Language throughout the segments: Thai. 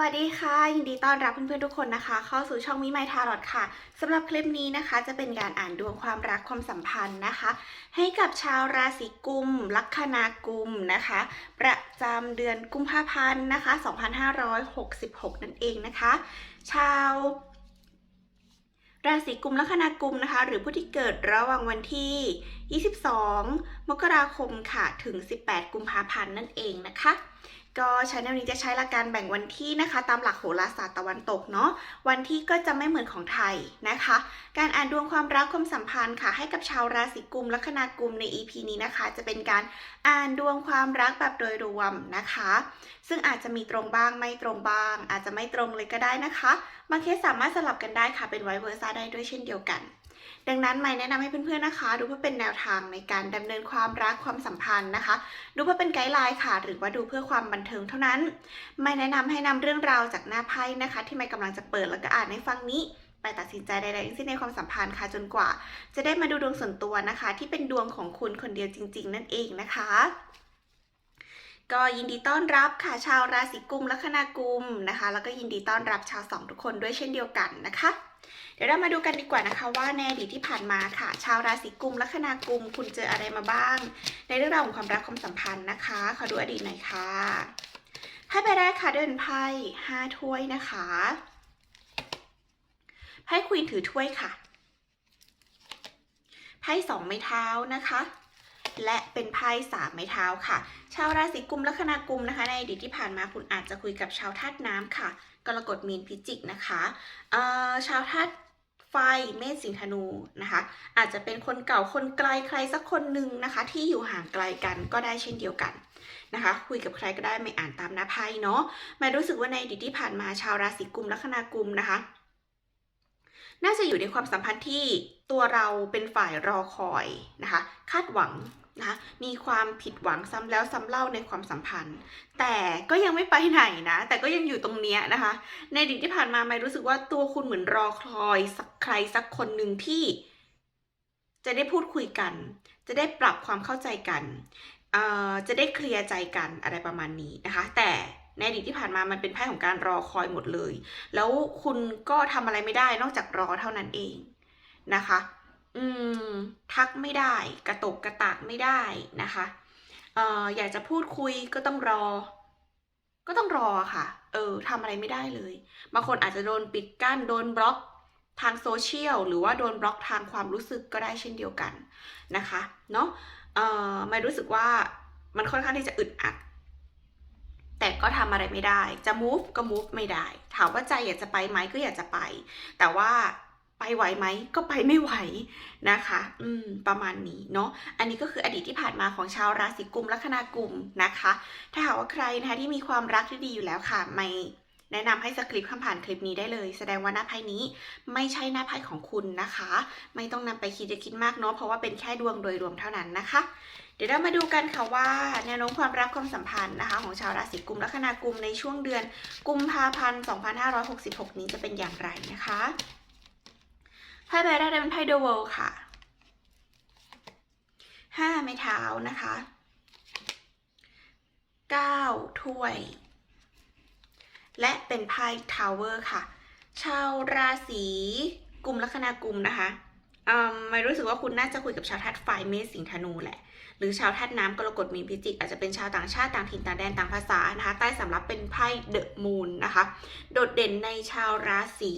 วัสดีค่ะ ยินดีต้อนรับเพื่อนๆทุกคนนะคะ เข้าสู่ช่องมิไมทารอดค่ะสำหรับคลิปนี้นะคะ จะเป็นการอ่านดวงความรักความสัมพันธ์นะคะ ให้กับชาวราศีกุม ลัคนากุมนะคะ ประจำเดือนกุมภาพันธ์นะคะ 2566 นั่นเองนะคะ ชาวราศีกุมลัคนากุมนะคะ หรือผู้ที่เกิดระหว่างวันที่ 22 มกราคมค่ะ ถึง 18 กุมภาพันธ์นั่นเองนะคะ ก็ชาแนลนี้จะใช้หลักการแบ่งวันที่นะคะ ตามหลักโหราศาสตร์ตะวันตกเนาะวันที่ก็จะไม่เหมือนของไทยนะคะ การอ่านดวงความรักความสัมพันธ์ค่ะ ให้กับชาวราศีกุมลัคนากุมใน EP นี้นะคะ จะเป็นการอ่านดวงความรักแบบโดยรวมนะคะ ซึ่งอาจจะมีตรงบ้างไม่ตรงบ้าง อาจจะไม่ตรงเลยก็ได้นะคะบางเคสสามารถสลับกันได้ค่ะเป็นไวเวอร์ซ่าได้ด้วยเช่นเดียวกัน ดังนั้นไม่แนะนำให้เพื่อนๆนะคะ ดูเพื่อเป็นแนวทางในการดำเนินความรักความสัมพันธ์นะคะ ดูเพื่อเป็นไกด์ไลน์ค่ะ หรือว่าดูเพื่อความบันเทิงเท่านั้น ไม่แนะนำให้นำเรื่องราวจากหน้าไพ่นะคะ ที่ไม่กำลังจะเปิดแล้วก็อ่านให้ฟังนี้ไปตัดสินใจใดๆทั้งสิ้นในความสัมพันธ์ค่ะจนกว่า จะได้มาดูดวงส่วนตัวนะคะ ที่เป็นดวงของคุณคนเดียวจริง ๆ นั่นเองนะคะ ก็ยินดีต้อนรับค่ะชาวราศีกุมลัคนากุมนะคะ แล้วก็ยินดีต้อนรับชาวสองทุกคนด้วยเช่นเดียวกันนะคะ เดี๋ยวเรามาดูกันดีกว่านะคะว่าในอดีตที่ผ่านมาค่ะ ชาวราศีกุมลัคนากุม คุณเจออะไรมาบ้าง ในเรื่องราวของความรักความสัมพันธ์นะคะขอดูอดีตหน่อยค่ะไพ่ใบแรกค่ะเดินไพ่ห้าถ้วยนะคะไพ่ควีนถือถ้วยค่ะไพ่สองไม้เท้านะคะ และเป็นไพ่สามไม้เท้าค่ะ ชาวราศีกุมลัคนากุมนะคะ ในอดีตที่ผ่านมาคุณอาจจะคุยกับชาวธาตุน้ำค่ะ กรกฎมีนพิจิกนะคะชาวธาตุไฟเมษสิงธนูนะคะ อาจจะเป็นคนเก่าคนไกลใครสักคนหนึ่งนะคะ ที่อยู่ห่างไกลกันก็ได้เช่นเดียวกันนะคะ คุยกับใครก็ได้ไม่อ่านตามหน้าไพ่เนาะหมายรู้สึกว่าในอดีตที่ผ่านมาชาวราศีกุมลัคนากุมนะคะน่าจะอยู่ในความสัมพันธ์ที่ตัวเราเป็นฝ่ายรอคอยนะคะ คาดหวัง นะมีความผิดหวังซ้ำแล้วซ้ำเล่าในความสัมพันธ์ แต่ก็ยังไม่ไปไหนนะ แต่ก็ยังอยู่ตรงเนี้ยนะคะ ในอดีตที่ผ่านมาไม่รู้สึกว่าตัวคุณเหมือนรอคอยสักใครสักคนหนึ่งที่ จะได้พูดคุยกัน จะได้ปรับความเข้าใจกันจะได้เคลียร์ใจกันอะไรประมาณนี้นะคะ แต่ในอดีตที่ผ่านมามันเป็นไพ่ของการรอคอยหมดเลย แล้วคุณก็ทำอะไรไม่ได้นอกจากรอเท่านั้นเองนะคะ อืมทักไม่ได้กระตกกระตากไม่ได้นะคะเอ่ออยากจะพูดคุยก็ต้องรอ ก็ต้องรอค่ะ เออทำอะไรไม่ได้เลยบางคนอาจจะโดนปิดกั้นโดนบล็อกทางโซเชียลหรือว่าโดนบล็อกทางความรู้สึกก็ได้เช่นเดียวกันนะคะเนาะเอ่อไม่รู้สึกว่ามันค่อนข้างที่จะอึดอัด แต่ก็ทำอะไรไม่ได้ จะ move ก็ move ไม่ได้ ถามว่าใจอยากจะไปไหมก็อยากจะไป แต่ว่า ไปไหวไหมก็ไปไม่ไหวนะคะ อืม ประมาณนี้เนาะ อันนี้ก็คืออดีตที่ผ่านมาของชาวราศีกุมลัคนากุมนะคะ ถ้าหากว่าใครนะคะที่มีความรักที่ดีอยู่แล้วค่ะ ไม่แนะนำให้สคริปต์คำผ่านคลิปนี้ได้เลย แสดงว่าหน้าไพ่นี้ไม่ใช่หน้าไพ่ของคุณนะคะ ไม่ต้องนำไปคิดจะคิดมากเนาะเพราะว่าเป็นแค่ดวงโดยรวมเท่านั้นนะคะ เดี๋ยวเรามาดูกันค่ะว่าแนวโน้มความรักความสัมพันธ์นะคะ ของชาวราศีกุมลัคนากุมในช่วงเดือนกุมภาพันธ์ 2566 นี้จะเป็นอย่างไรนะคะ ไพ่ใบแรกเป็นไพ่ The World ค่ะห้าไม้เท้านะคะเก้าถ้วย และเป็นไพ่ทาวเวอร์ค่ะ ชาวราศีกลุ่มลัคนากุมนะคะอืมไม่รู้สึกว่าคุณน่าจะคุยกับชาวธาตุไฟเมษสิงห์ธนูแหละ หรือชาวธาตุน้ำกรกฎมีนพิจิก อาจจะเป็นชาวต่างชาติต่างถิ่นต่างแดนต่างภาษานะคะ ใต้สำรับเป็นไพ่เดอะมูนนะคะ โดดเด่นในชาวราศี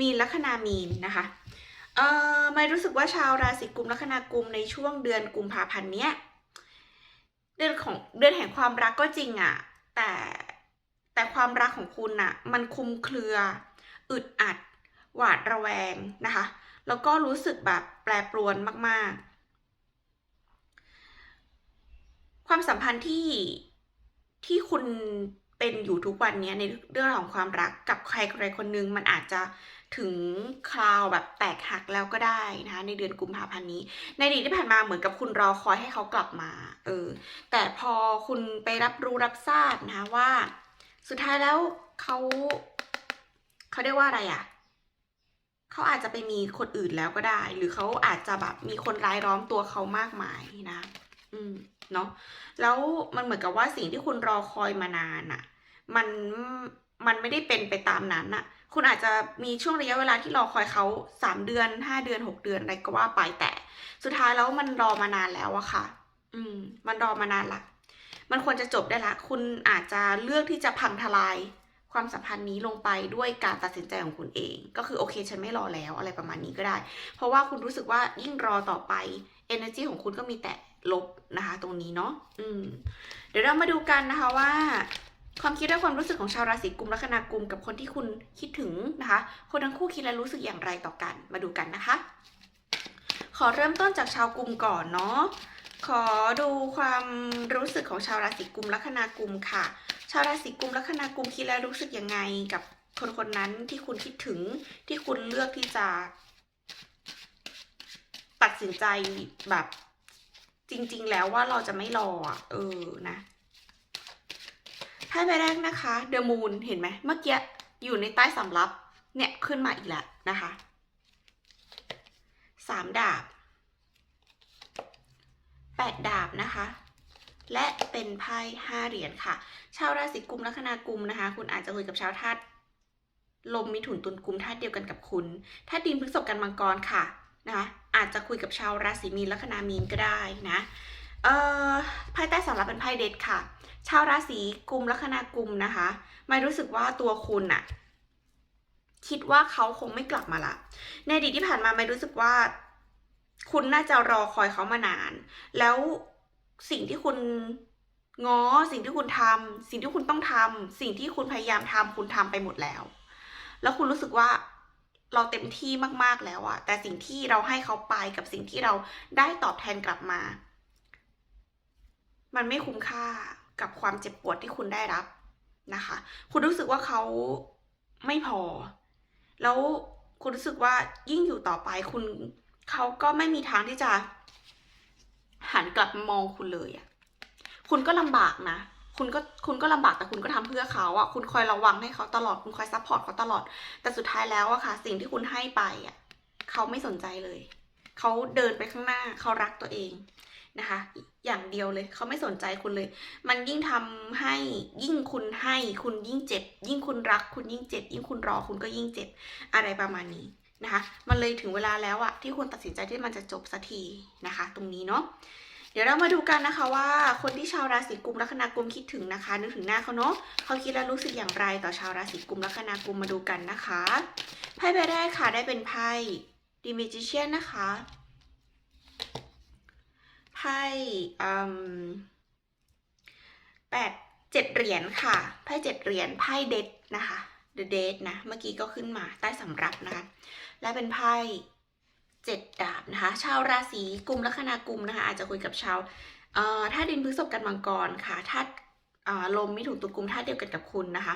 มีนลัคนามีนนะคะเอ่อไม่รู้สึกว่าชาวราศีกุมลัคนากุมในช่วงเดือนกุมภาพันธ์เนี้ยเดือนของเดือนแห่งความรักก็จริงอะแต่แต่ความรักของคุณอะมันคุมเครือ อึดอัด หวาดระแวงนะคะ แล้วก็รู้สึกแบบแปรปรวนมาก ๆ ความสัมพันธ์ที่ที่คุณเป็นอยู่ทุกวันนี้ในเรื่องของความรักกับใครใครคนนึงมันอาจจะ ถึงคราวแบบแตกหักแล้วก็ได้นะคะในเดือนกุมภาพันธ์นี้ ในอดีตที่ผ่านมาเหมือนกับคุณรอคอยให้เขากลับมาเออแต่พอคุณไปรับรู้รับทราบนะคะว่า สุดท้ายแล้วเขาเขาเรียกว่าอะไรอะ่ะเขาอาจจะไปมีคนอื่นแล้วก็ได้ หรือเขาอาจจะแบบมีคนร้ายล้อมตัวเขามากมายนะ อืมเนาะแล้วมันเหมือนกับว่าสิ่งที่คุณรอคอยมานานอะ่ะ มันมันไม่ได้เป็นไปตามนั้นน่ะ คุณอาจจะมีช่วงระยะเวลาที่รอคอยเขาสามเดือนห้าเดือนหกเดือนอะไรก็ว่าไปแต่ สุดท้ายแล้วมันรอมานานแล้วอะค่ะ อืม มันรอมานานละมันควรจะจบได้ละ คุณอาจจะเลือกที่จะพังทลายความสัมพันธ์นี้ลงไปด้วยการตัดสินใจของคุณเอง ก็คือโอเคฉันไม่รอแล้วอะไรประมาณนี้ก็ได้ เพราะว่าคุณรู้สึกว่ายิ่งรอต่อไป energy ของคุณก็มีแต่ลบนะคะ ตรงนี้เนาะอืม เดี๋ยวเรามาดูกันนะคะว่า ความคิดและความรู้สึกของชาวราศีกุมลัคนากุมกับคนที่คุณคิดถึงนะคะ คนทั้งคู่คิดและรู้สึกอย่างไรต่อกัน มาดูกันนะคะ ขอเริ่มต้นจากชาวกุมก่อนเนาะ ขอดูความรู้สึกของชาวราศีกุมลัคนากุมค่ะ ชาวราศีกุมลัคนากุมคิดและรู้สึกยังไงกับคนคนนั้นที่คุณคิดถึงที่คุณเลือกที่จะ ตัดสินใจแบบจริง ๆ แล้วว่าเราจะไม่รอเออนะ ไพ่ใบแรกนะคะเดอะมูนเห็นไหมเมื่อกี้อยู่ในใต้สำรับเนี่ยขึ้นมาอีกแล้วนะคะสามดาบแปดดาบนะคะ และเป็นไพ่ห้าเหรียญค่ะ ชาวราศีกุมลัคนากุมนะคะ คุณอาจจะคุยกับชาวธาตุลมมิถุนตุลกุมธาตุเดียวกันกับคุณธาตุดินพฤษภกันมังกรค่ะนะคะอาจจะคุยกับชาวราศีมีนลัคนามีนก็ได้นะ เอ่อไพ่ใต้สำรับเป็นไพ่เด็ดค่ะ ชาวราศีกุมลัคนากุมนะคะไม่รู้สึกว่าตัวคุณอะคิดว่าเขาคงไม่กลับมาละ ในอดีตที่ผ่านมาไม่รู้สึกว่า คุณน่าจะรอคอยเขามานาน แล้วสิ่งที่คุณง้อสิ่งที่คุณทำสิ่งที่คุณต้องทำสิ่งที่คุณพยายามทำคุณทำไปหมดแล้ว แล้วคุณรู้สึกว่าเราเต็มที่มากๆแล้วอะแต่สิ่งที่เราให้เขาไปกับสิ่งที่เราได้ตอบแทนกลับมา มันไม่คุ้มค่ากับความเจ็บปวดที่คุณได้รับนะคะ คุณรู้สึกว่าเขาไม่พอ แล้วคุณรู้สึกว่ายิ่งอยู่ต่อไปคุณเขาก็ไม่มีทางที่จะหันกลับมองคุณเลยอะคุณก็ลำบากนะ คุณก็คุณก็ลำบากแต่คุณก็ทำเพื่อเขาอะคุณคอยระวังให้เขาตลอด คุณคอยซัพพอร์ตเขาตลอด แต่สุดท้ายแล้วอะค่ะ สิ่งที่คุณให้ไปอะเขาไม่สนใจเลย เขาเดินไปข้างหน้า เขารักตัวเอง นะคะ อย่างเดียวเลยเขาไม่สนใจคุณเลย มันยิ่งทำให้ยิ่งคุณให้ คุณยิ่งเจ็บ ยิ่งคุณรัก คุณยิ่งเจ็บ ยิ่งคุณรอคุณก็ยิ่งเจ็บอะไรประมาณนี้นะคะ มันเลยถึงเวลาแล้วอะที่คุณตัดสินใจที่มันจะจบสักทีนะคะ ตรงนี้เนาะเดี๋ยวเรามาดูกันนะคะว่าคนที่ชาวราศีกุมลัคนากุมคิดถึงนะคะ นึกถึงหน้าเขาเนาะเขาคิดและรู้สึกอย่างไรต่อชาวราศีกุมลัคนากุมมาดูกันนะคะไพ่ใบแรกค่ะได้เป็นไพ่ดิมิจิเชียนนะคะ ไพ่แปดเจ็ดเหรียญค่ะ ไพ่เจ็ดเหรียญ ไพ่เดดนะคะ The Date นะ เมื่อกี้ก็ขึ้นมาใต้สำรับนะคะ และเป็นไพ่เจ็ดดาบนะคะ ชาวราศีกุมลัคนากุมนะคะ อาจจะคุยกับชาวเอ่อธาตุดินพฤษภกันมังกรค่ะธาตุอ่าลมมิถุนตุลกุมธาตุเดียวกันกับคุณนะคะ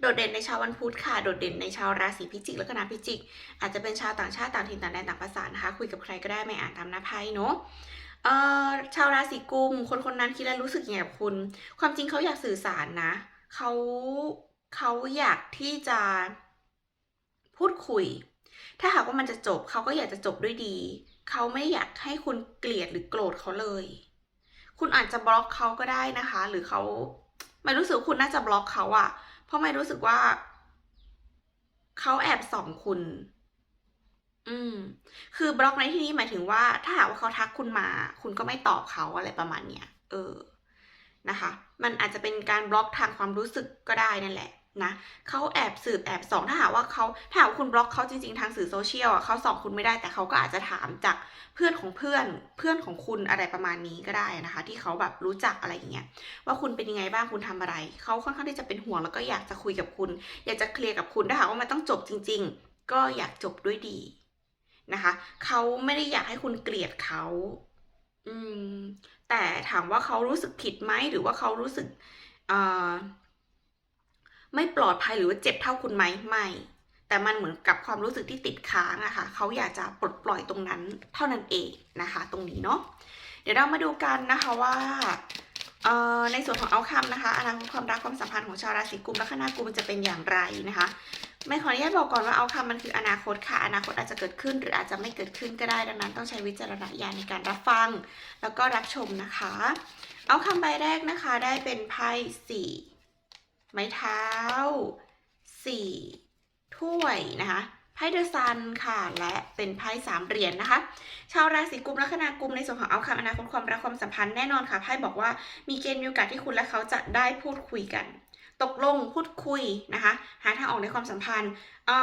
โดดเด่นในชาววันพุธค่ะ โดดเด่นในชาวราศีพิจิกแลัคนาพิจิก อาจจะเป็นชาวต่างชาติต่างถิ่นต่างแดนต่างภาษานะคะ คุยกับใครก็ได้ไม่อ่านตามหน้าไพ่เนาะ เอ่อชาวราศีกุม คนคนนั้นคิดและรู้สึกอยังไงกับคุณ ความจริงเขาอยากสื่อสารนะเขาเขาอยากที่จะพูดคุย ถ้าหากว่ามันจะจบเขาก็อยากจะจบด้วยดี เขาไม่อยากให้คุณเกลียดหรือโกรธเขาเลย คุณอาจจะบล็อกเขาก็ได้นะคะ หรือเขาไม่รู้สึกคุณน่าจะบล็อกเขาอะเพราะไม่รู้สึกว่าเขาแอบส่องคุณ อืม คือบล็อกในที่นี้หมายถึงว่า ถ้าหากว่าเขาทักคุณมา คุณก็ไม่ตอบเขาอะไรประมาณเนี้ย เออ นะคะ มันอาจจะเป็นการบล็อกทางความรู้สึกก็ได้นั่นแหละนะเขาแอบสืบแอบส่องถ้าหากว่าเขาถ้าหากคุณบล็อกเขาจริงๆทางสื่อโซเชียลอะเขาส่องคุณไม่ได้แต่เขาก็อาจจะถามจากเพื่อนของเพื่อนเพื่อนของคุณอะไรประมาณนี้ก็ได้นะคะ ที่เขาแบบรู้จักอะไรอย่างเงี้ยว่าคุณเป็นยังไงบ้างคุณทำอะไรเขาค่อนข้างที่จะเป็นห่วงแล้วก็อยากจะคุยกับคุณ อยากจะเคลียร์กับคุณถ้าหากว่ามันต้องจบจริง ๆ ก็อยากจบด้วยดี นะคะเขาไม่ได้อยากให้คุณเกลียดเขาอืม แต่ถามว่าเขารู้สึกผิดไหมหรือว่าเขารู้สึกไม่ปลอดภัยหรือว่าเจ็บเท่าคุณไหมไม่ แต่มันเหมือนกับความรู้สึกที่ติดค้างอะค่ะเขาอยากจะปลดปล่อยตรงนั้นเท่านั้นเองนะคะ ตรงนี้เนาะเดี๋ยวเรามาดูกันนะคะว่าในส่วนของเอาคำนะคะอนาคตความรักความสัมพันธ์ของชาวราศีกุมและคณะกุมจะเป็นอย่างไรนะคะ ไม่ขออนุญาตบอกก่อนว่าเอาคำมันคืออนาคตค่ะ อนาคตอาจจะเกิดขึ้น หรืออาจจะไม่เกิดขึ้นก็ได้ดังนั้น ต้องใช้วิจารณญาณในการรับฟัง แล้วก็รับชมนะคะ เอาคำใบแรกนะคะได้เป็นไพ่สี่ไม้เท้าสี่ถ้วยนะคะไพ่เดอะซันค่ะ และเป็นไพ่สามเหรียญนะคะ ชาวราศีกุมลัคนากุมในส่วนของเอาคำอนาคตความรักความสัมพันธ์แน่นอนค่ะไพ่บอกว่ามีเกณฑ์มีโอกาสที่คุณและเขาจะได้พูดคุยกัน ตกลงพูดคุยนะคะ หาทางออกในความสัมพันธ์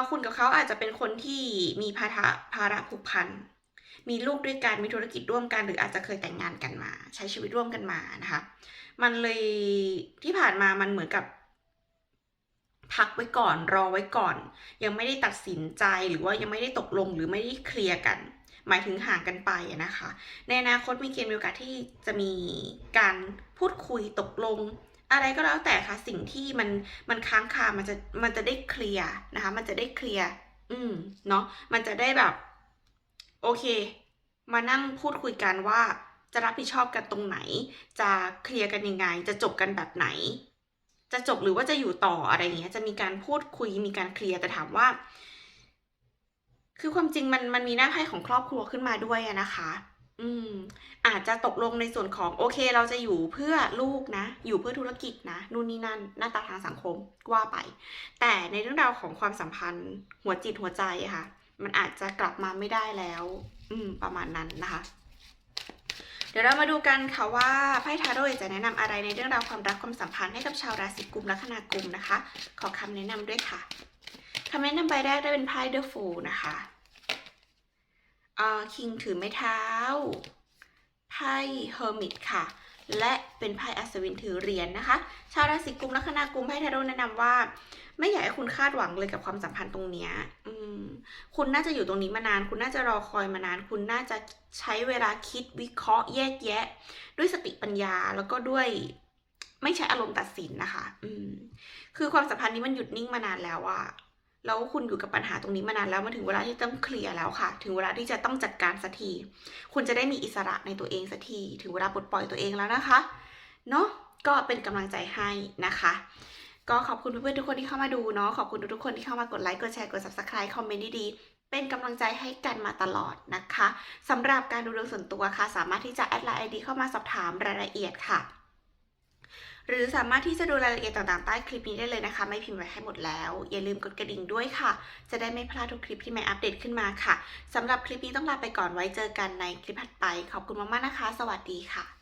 คุณกับเขาอาจจะเป็นคนที่มีภาระภาระผูกพันมีลูกด้วยกันมีธุรกิจร่วมกันหรืออาจจะเคยแต่งงานกันมา ใช้ชีวิตร่วมกันมานะคะ มันเลยที่ผ่านมามันเหมือนกับพักไว้ก่อนรอไว้ก่อน ยังไม่ได้ตัดสินใจหรือว่ายังไม่ได้ตกลงหรือไม่ได้เคลียร์กัน หมายถึงห่างกันไปนะคะ ในอนาคตมีเกณฑ์มีโอกาสที่จะมีการพูดคุยตกลง อะไรก็แล้วแต่ค่ะสิ่งที่มันมันค้างคามันจะมันจะได้เคลียร์นะคะ มันจะได้เคลียร์อืมเนาะมันจะได้แบบ โอเค มานั่งพูดคุยกันว่าจะรับผิดชอบกันตรงไหน จะเคลียร์กันยังไง จะจบกันแบบไหน จะจบหรือว่าจะอยู่ต่ออะไรอย่างเงี้ย จะมีการพูดคุย มีการเคลียร์ แต่ถามว่า คือความจริงมันมันมีหน้าไพ่ของครอบครัวขึ้นมาด้วยนะคะ อืม จจะตกลงในส่วนของโอเคเราจะอยู่เพื่อลูกนะ อยู่เพื่อธุรกิจนะนู่นนี่นั่นหน้าตาทางสังคมว่าไป แต่ในเรื่องราวของความสัมพันธ์ หัวจิตหัวใจค่ะ มันอาจจะกลับมาไม่ได้แล้ว อืม ประมาณนั้นนะคะ เดี๋ยวเรามาดูกันค่ะว่าไพ่ทาโร่จะแนะนำอะไรในเรื่องราวความรักความสัมพันธ์ให้กับชาวราศีกุมลัคนากุมนะคะ ขอคำแนะนำด้วยค่ะคำแนะนำใบแรกได้เป็นไพ่เดอะฟูนะคะอ่าคิงถือไม้เท้า ไพ่เฮอร์มิตค่ะ และเป็นไพ่อัศวินถือเหรียญนนะคะ ชาวราศีกุมลัคนากุมไพ่ทาโร่แนะนำว่า ไม่อยากให้คุณคาดหวังเลยกับความสัมพันธ์ตรงเนี้ยอืมคุณน่าจะอยู่ตรงนี้มานาน คุณน่าจะรอคอยมานาน คุณน่าจะใช้เวลาคิดวิเคราะห์แยกแยะ ด้วยสติปัญญาแล้วก็ด้วยไม่ใช้อารมณ์ตัดสินนะคะ อืม คือความสัมพันธ์นี้มันหยุดนิ่งมานานแล้วอะ แล้วคุณอยู่กับปัญหาตรงนี้มานานแล้วมันถึงเวลาที่ต้องเคลียร์แล้วค่ะ ถึงเวลาที่จะต้องจัดการสักที คุณจะได้มีอิสระในตัวเองสักที ถึงเวลาปลดปล่อยตัวเองแล้วนะคะ เนาะก็เป็นกำลังใจให้นะคะ ก็ขอบคุณเพื่อนๆทุกคนที่เข้ามาดูเนาะ ขอบคุณทุกๆคนที่เข้ามากดไลค์ กดแชร์ กด subscribe คอมเมนต์ดีๆ เป็นกำลังใจให้กันมาตลอดนะคะสำหรับการดูดวงส่วนตัวค่ะ สามารถที่จะแอดไลน์ไอดีเข้ามาสอบถามรายละเอียดค่ะ หรือสามารถที่จะดูรายละเอียดต่างๆใต้คลิปนี้ได้เลยนะคะ ไม่พิมพ์ไว้ให้หมดแล้ว อย่าลืมกดกระดิ่งด้วยค่ะ จะได้ไม่พลาดทุกคลิปที่แม่อัปเดตขึ้นมาค่ะสำหรับคลิปนี้ต้องลาไปก่อนไว้เจอกันในคลิปถัดไป ขอบคุณมากๆนะคะ สวัสดีค่ะ